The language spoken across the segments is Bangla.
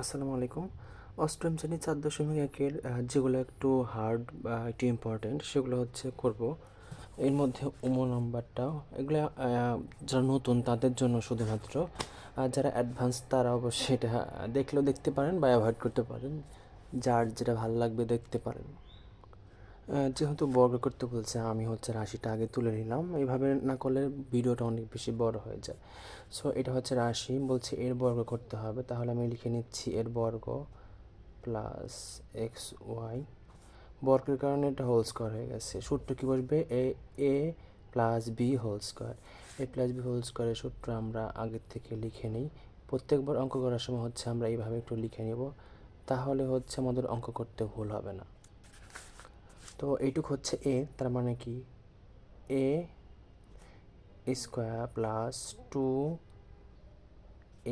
আসসালামু আলাইকুম। অষ্টম শ্রেণি চার দশমিক একের যেগুলো একটু হার্ড বা একটু ইম্পর্টেন্ট সেগুলো হচ্ছে করব। এর মধ্যে উমো নাম্বারটাও, এগুলো যারা নতুন তাদের জন্য শুধুমাত্র। আর যারা অ্যাডভান্স তারা অবশ্যই এটা দেখলেও দেখতে পারেন বা অ্যাভয়েড করতে পারেন। যার যেটা ভালো লাগবে দেখতে পারেন। যেহেতু বর্গ করতে বলছে, আমি হচ্ছে রাশিটা আগে তুলে নিলাম। এইভাবে না করলে ভিডিওটা অনেক বেশি বড় হয়ে যায়। সো এটা হচ্ছে রাশি। বলছে এর বর্গ করতে হবে। তাহলে আমি লিখে নিচ্ছি এর বর্গ প্লাস এক্স ওয়াই বর্গের কারণে এটা হোল স্কোয়ার হয়ে গেছে। সূত্র কী বসবে? A A plus B whole square A plus B whole স্কোয়ারের সূত্র আমরা আগের থেকে লিখে নিই। প্রত্যেকবার অঙ্ক করার সময় হচ্ছে আমরা এইভাবে একটু লিখে নেব। তাহলে হচ্ছে আমাদের অঙ্ক করতে ভুল হবে না। তো এইটুক হচ্ছে এ তার মানে কি? A square plus two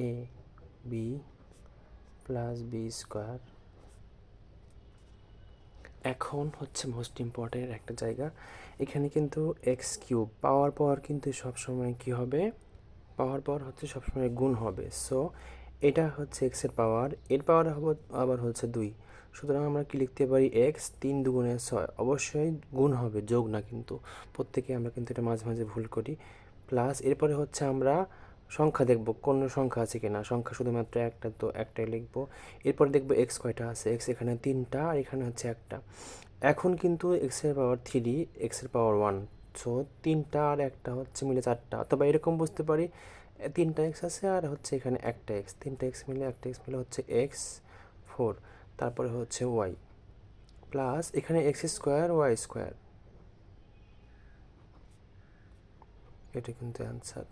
A B plus B square এখন হচ্ছে মোস্ট ইম্পর্টেন্ট একটা জায়গা। এখানে কিন্তু এক্স কিউব পাওয়ার পাওয়ার কিন্তু সবসময় কি হবে? পাওয়ার পাওয়ার হচ্ছে সবসময় গুণ হবে। সো এটা হচ্ছে এক্সের পাওয়ার এর পাওয়ার আবার হচ্ছে দুই। সুতরাং আমরা কি লিখতে পারি? এক্স তিন দুগুণে ছয়। অবশ্যই গুণ হবে, যোগ না কিন্তু। প্রত্যেকে আমরা কিন্তু এটা মাঝে মাঝে ভুল করি। প্লাস এরপরে হচ্ছে আমরা সংখ্যা দেখব, কোন সংখ্যা আছে কিনা। সংখ্যা শুধুমাত্র একটা, তো একটাই লিখব। এরপর দেখব এক্স কয়টা আছে? এক্স এখানে তিনটা আর এখানে হচ্ছে একটা। এখন কিন্তু এক্সের পাওয়ার থ্রি এক্সের পাওয়ার ওয়ান সো তিনটা আর একটা হচ্ছে মিলে চারটা। অথবা এরকম বুঝতে পারি, তিনটা এক্স আছে আর হচ্ছে এখানে একটা এক্স তিনটা এক্স মিলে একটা এক্স মিলে হচ্ছে এক্স ফোর তারপরে হচ্ছে ওয়াই প্লাস এখানে এক্স স্কোয়ার ওয়াই স্কোয়ার এটা কিন্তু অ্যান্সার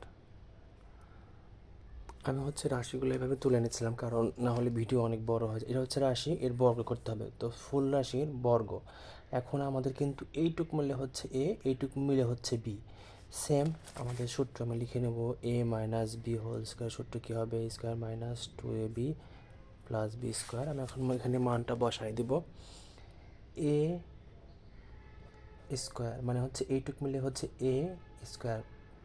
আমি হচ্ছে রাশিগুলো এভাবে তুলে নিচ্ছিলাম কারণ না হলে ভিডিও অনেক বড় হয় এটা হচ্ছে রাশি, এর বর্গ করতে হবে। তো ফুল রাশির বর্গ। এখন আমাদের কিন্তু এইটুক মিলে হচ্ছে এ এইটুক মিলে হচ্ছে বি সেম আমাদের সূত্র আমি লিখে নেব A minus B whole square সূত্র কী হবে? Square minus two A B plus B square আমি এখন এখানে মানটা বসাই দিব। এ স্কোয়ার মানে হচ্ছে এইটুক মিলে হচ্ছে A square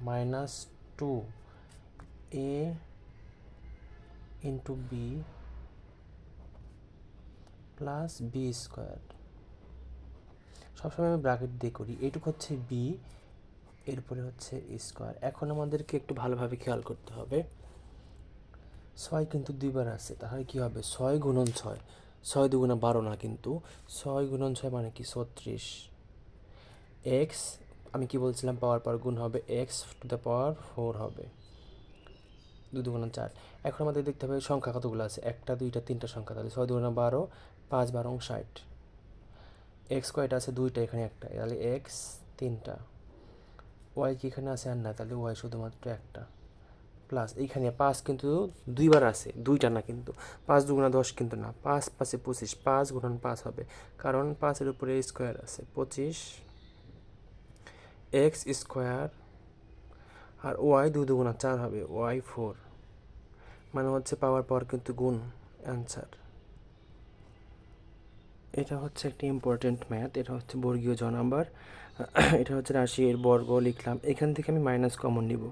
minus two A into B plus B square সবসময় আমি ব্র্যাকেট দিয়ে করি, এইটুকু হচ্ছে বি এরপরে হচ্ছে স্কোয়ার এখন আমাদেরকে একটু ভালোভাবে খেয়াল করতে হবে। ছয় কিন্তু দুইবার আছে, তাহলে কি হবে? ছয় গুণন ছয়। ছয় দুগুণে বারো না কিন্তু। ছয় গুণন ছয় মানে কি? ছত্রিশ। এক্স আমি কি বলছিলাম? পাওয়ার পাওয়ার গুণ হবে X to the power four হবে। দুই দুগুণা চার। এখন আমাদের দেখতে হবে সংখ্যা কতগুলো আছে? একটা, দুইটা, তিনটা সংখ্যা। তাহলে ছয় দুগুণা বারো, পাঁচ, বারো ষাট। এক্স কয়টা আছে? দুইটা, এখানে একটা। তাহলে এক্স তিনটা। ওয়াই কি এখানে আছে? আর না। তাহলে ওয়াই শুধুমাত্র একটা। প্লাস এইখানে পাঁচ কিন্তু দুইবার আছে, দুইটা না কিন্তু। পাঁচ দুগুণা দশ কিন্তু না, পাঁচ পাঁচে পঁচিশ, পাঁচ গুণন পাঁচ হবে। কারণ পাঁচের উপরে স্কোয়ার আছে, পঁচিশ এক্স স্কোয়ার আর ওয়াই দুই দুগুণা চার হবে, ওয়াই ফোর। মানে হচ্ছে পাওয়ার পর কিন্তু গুণ, অ্যান্সার। এটা হচ্ছে একটা ইম্পর্টেন্ট ম্যাথ এটা হচ্ছে বর্গীয় জ নাম্বার। এটা হচ্ছে রাশি এর বর্গ, লিখলাম। এখান থেকে আমি মাইনাস কমন নিব।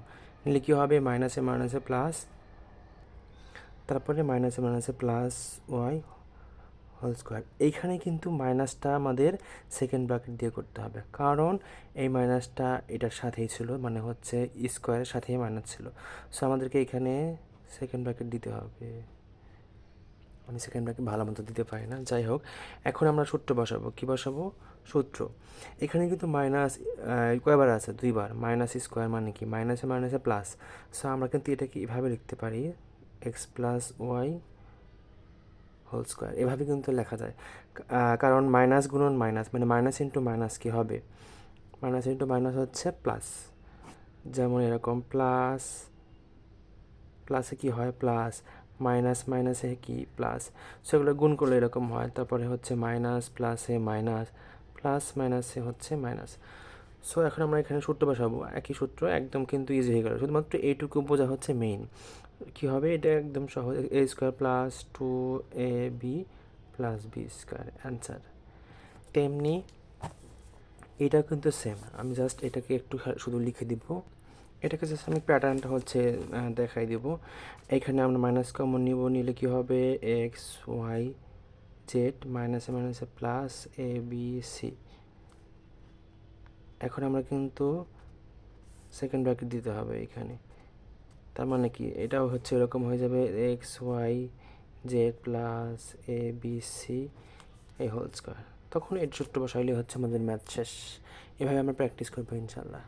নিলে কী হবে মাইনাসে মাইনাসে প্লাস, তারপরে মাইনাসে মাইনাসে প্লাস ওয়াই হোল স্কোয়ার। এইখানে কিন্তু মাইনাসটা আমাদের সেকেন্ড ব্র্যাকেট দিয়ে করতে হবে। কারণ এই মাইনাসটা এটার সাথেই ছিল মানে হচ্ছে স্কোয়ারের সাথেই মাইনাস ছিল। সো আমাদেরকে এখানে সেকেন্ড ব্র্যাকেট দিতে হবে। আমি সেকেন্ড ব্র্যাকেট ভালো মতো দিতে পারি না। যাই হোক, এখন আমরা সূত্র বসাবো। কী বসাবো? সূত্র। এখানে কিন্তু মাইনাস কয়বার আছে? দুইবার। মাইনাস স্কোয়ার মানে কি? মাইনাসে মাইনাসে প্লাস সো আমরা কিন্তু এটাকে এভাবে লিখতে পারি। X plus Y whole square এভাবে কিন্তু লেখা যায়। কারণ মাইনাস গুণন মাইনাস মানে মাইনাস ইন্টু মাইনাস কী হবে? মাইনাস ইন্টু মাইনাস হচ্ছে প্লাস যেমন এরকম প্লাস প্লাসে কি হয়? প্লাস মাইনাস মাইনাসে কি প্লাস? সেগুলো গুণ করলে এরকম হয়। তারপরে হচ্ছে মাইনাস প্লাসে মাইনাস, প্লাস মাইনাসে হচ্ছে মাইনাস। সো এখন আমরা এখানে সূত্র বসাবো। একই সূত্র একদম কিন্তু ইজি হয়ে গেল। শুধুমাত্র এইটুকু বোঝা হচ্ছে মেইন কী হবে? এটা একদম সহজ। A square plus two A B plus B square answer তেমনি এটা কিন্তু সেম আমি জাস্ট এটাকে একটু শুধু লিখে দিব। এটাকে জাস্ট আমি প্যাটার্নটা হচ্ছে দেখাই দিব। এখানে আমরা মাইনাস কমন নিব, নিলে কি হবে? এক্স ওয়াই জেড মাইনাসে মাইনাসে প্লাস এ বি সি এখন আমরা কিন্তু সেকেন্ড ব্র্যাকেট দিতে হবে এখানে। তার মানে কি? এটাও হচ্ছে এরকম হয়ে যাবে। X Y Z plus A B C এই হোল স্কোয়ার তখন এই ছোট্ট বসাইলে হচ্ছে আমাদের ম্যাথ শেষ। এভাবে আমরা প্র্যাকটিস করব ইনশাল্লাহ।